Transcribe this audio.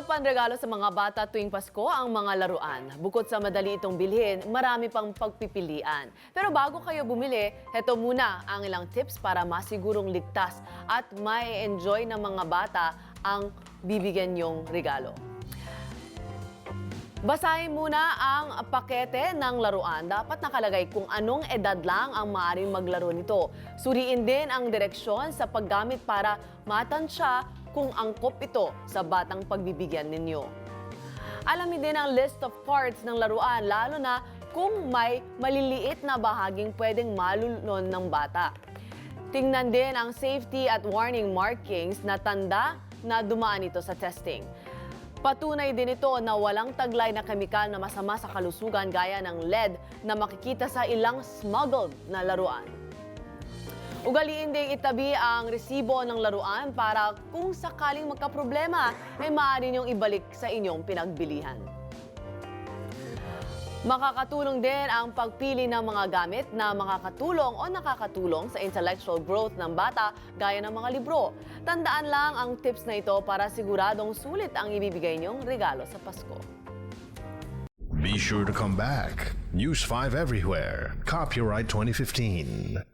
Isa pang regalo sa mga bata tuwing Pasko ang mga laruan. Bukod sa madali itong bilhin, marami pang pagpipilian. Pero bago kayo bumili, heto muna ang ilang tips para masigurong ligtas at may enjoy ng mga bata ang bibigyan yung regalo. Basahin muna ang pakete ng laruan. Dapat nakalagay kung anong edad lang ang maaaring maglaro nito. Suriin din ang direksyon sa paggamit para matansya kung angkop ito sa batang pagbibigyan ninyo. Alamin din ang list of parts ng laruan, lalo na kung may maliliit na bahaging pwedeng malulun ng bata. Tingnan din ang safety at warning markings na tanda na dumaan ito sa testing. Patunay din ito na walang taglay na kemikal na masama sa kalusugan gaya ng lead na makikita sa ilang smuggled na laruan. Ugaliin ding itabi ang resibo ng laruan para kung sakaling magkaproblema ay maaari niyong ibalik sa inyong pinagbilihan. Makakatulong din ang pagpili ng mga gamit na makakatulong o nakakatulong sa intellectual growth ng bata gaya ng mga libro. Tandaan lang ang tips na ito para siguradong sulit ang ibibigay niyong regalo sa Pasko. Be sure to come back. News 5 everywhere. Copyright 2015.